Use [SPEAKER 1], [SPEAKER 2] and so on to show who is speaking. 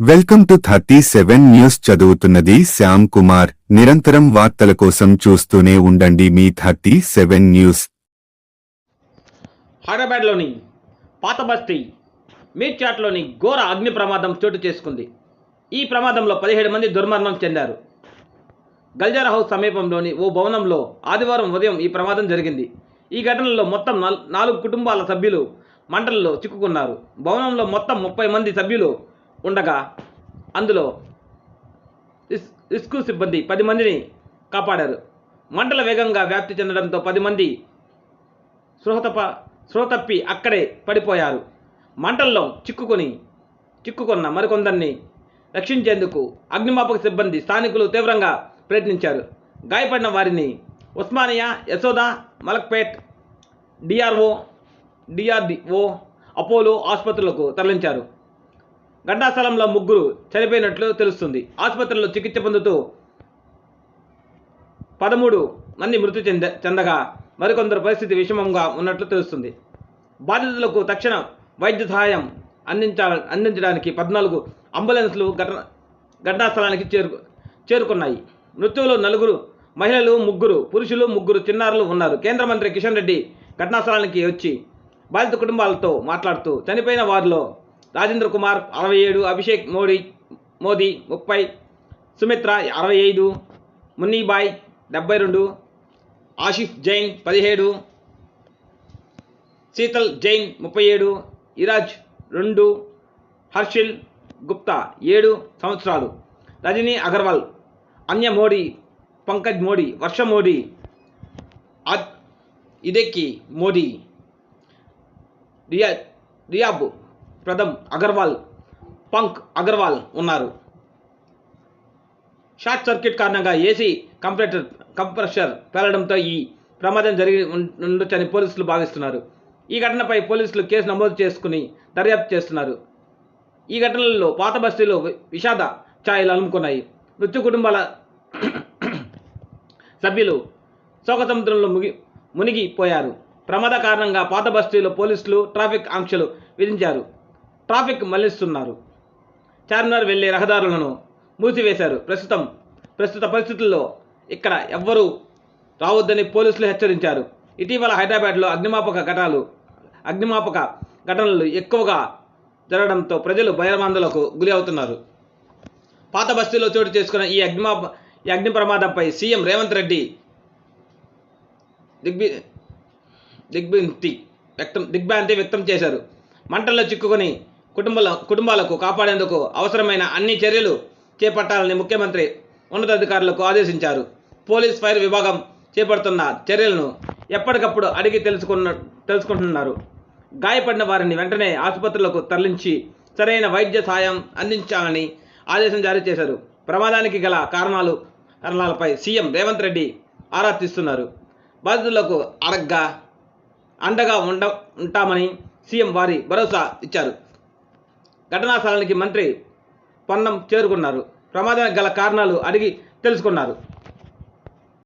[SPEAKER 1] Welcome to thirty seven news చదువుతున్నది శ్యామ్ కుమార్. నిరంతరం వార్తల కోసం చూస్తూనే ఉండండి మీ థర్టీ సెవెన్ న్యూస్.
[SPEAKER 2] హైదరాబాద్లోని పాత బస్తీ మీర్చాట్లోని ఘోర అగ్ని ప్రమాదం చోటు చేసుకుంది. ఈ ప్రమాదంలో పదిహేడు మంది దుర్మరణం చెందారు. గల్జారా హౌస్ సమీపంలోని ఓ భవనంలో ఆదివారం ఉదయం ఈ ప్రమాదం జరిగింది. ఈ ఘటనలో మొత్తం నాల్- నాలుగు కుటుంబాల సభ్యులు మంటల్లో చిక్కుకున్నారు. భవనంలో మొత్తం ముప్పై మంది సభ్యులు ఉండగా అందులో ఇస్కూ సిబ్బంది పది మందిని కాపాడారు. మంటల వేగంగా వ్యాప్తి చెందడంతో పది మంది సృహతప సృహతప్పి అక్కడే పడిపోయారు. మంటల్లో చిక్కుకొని చిక్కుకున్న మరికొందరిని రక్షించేందుకు అగ్నిమాపక సిబ్బంది స్థానికులు తీవ్రంగా ప్రయత్నించారు. గాయపడిన వారిని Osmania Yashoda Malakpet DRO DRDO Apollo ఆసుపత్రులకు తరలించారు. ఘటనాస్థలంలో ముగ్గురు చనిపోయినట్లు తెలుస్తుంది. ఆసుపత్రిలో చికిత్స పొందుతూ పదమూడు మంది మృతి చెంద చెందగా మరికొందరు పరిస్థితి విషమంగా ఉన్నట్లు తెలుస్తుంది. బాధితులకు తక్షణ వైద్య సహాయం అందించాల అందించడానికి పద్నాలుగు అంబులెన్స్లు ఘటన ఘటనాస్థలానికి చేరు చేరుకున్నాయి. మృత్యువులో నలుగురు మహిళలు ముగ్గురు పురుషులు ముగ్గురు చిన్నారులు ఉన్నారు. కేంద్ర మంత్రి కిషన్ రెడ్డి ఘటనాస్థలానికి వచ్చి బాధిత కుటుంబాలతో మాట్లాడుతూ చనిపోయిన వారిలో రాజేంద్ర కుమార్ అరవై ఏడు అభిషేక్ మోడీ మోదీ ముప్పై సుమిత్ర అరవై ఐదు మున్నీబాయ్ డెబ్బై రెండు ఆషిఫ్ జైన్ పదిహేడు శీతల్ జైన్ ముప్పై ఏడు ఇరాజ్ రెండు హర్షిల్ గుప్తా ఏడు సంవత్సరాలు. రజనీ అగర్వాల్ అన్య మోడీ పంకజ్ మోడీ వర్ష మోడీ ఇదెక్కి మోడీ రియా రియాబ్ ప్రథమ్ అగర్వాల్ పంక్ అగర్వాల్ ఉన్నారు. షార్ట్ సర్క్యూట్ కారణంగా ఏసీ కంప్రెటర్ కంప్రెషర్ పేలడంతో ఈ ప్రమాదం జరిగి ఉం- ఉండొచ్చని పోలీసులు భావిస్తున్నారు. ఈ ఘటనపై పోలీసులు కేసు నమోదు చేసుకుని దర్యాప్తు చేస్తున్నారు. ఈ ఘటనలలో పాత బస్తీలో విషాద ఛాయలు అలుముకున్నాయి. మృత్యు కుటుంబాల సభ్యులు శోకసముద్రంలో ముగి మునిగిపోయారు. ప్రమాద కారణంగా పాత బస్తీలో పోలీసులు ట్రాఫిక్ ఆంక్షలు విధించారు. ట్రాఫిక్ మళ్ళిస్తున్నారు. చార్మినార్ వెళ్ళే రహదారులను మూసివేశారు. ప్రస్తుతం ప్రస్తుత పరిస్థితుల్లో ఇక్కడ ఎవ్వరూ రావద్దని పోలీసులు హెచ్చరించారు. ఇటీవల హైదరాబాద్లో అగ్నిమాపక ఘటనలు అగ్నిమాపక ఘటనలు ఎక్కువగా జరగడంతో ప్రజలు భయమాందలకు గురి అవుతున్నారు. పాత బస్తీలో చోటు చేసుకున్న ఈ అగ్నిమాప ఈ అగ్ని ప్రమాదంపై సీఎం రేవంత్ రెడ్డి దిగ్బి దిగ్భ్రాంతి వ్యక్తం దిగ్భ్రాంతి వ్యక్తం చేశారు. మంటల్లో చిక్కుకొని కుటుంబాల కుటుంబాలకు కాపాడేందుకు అవసరమైన అన్ని చర్యలు చేపట్టాలని ముఖ్యమంత్రి ఉన్నతాధికారులకు ఆదేశించారు. పోలీస్ ఫైర్ విభాగం చేపడుతున్న చర్యలను ఎప్పటికప్పుడు అడిగి తెలుసుకున్న తెలుసుకుంటున్నారు. గాయపడిన వారిని వెంటనే ఆసుపత్రులకు తరలించి సరైన వైద్య సాయం అందించాలని ఆదేశం జారీ చేశారు. ప్రమాదానికి గల కారణాలు కారణాలపై సీఎం రేవంత్ రెడ్డి ఆరా తీస్తున్నారు. బాధితులకు అడగ్గా అండగా ఉండ ఉంటామని సీఎం వారి భరోసా ఇచ్చారు. ఘటనా స్థలానికి మంత్రి పొన్నం చేరుకున్నారు. ప్రమాదానికి గల కారణాలు అడిగి తెలుసుకున్నారు.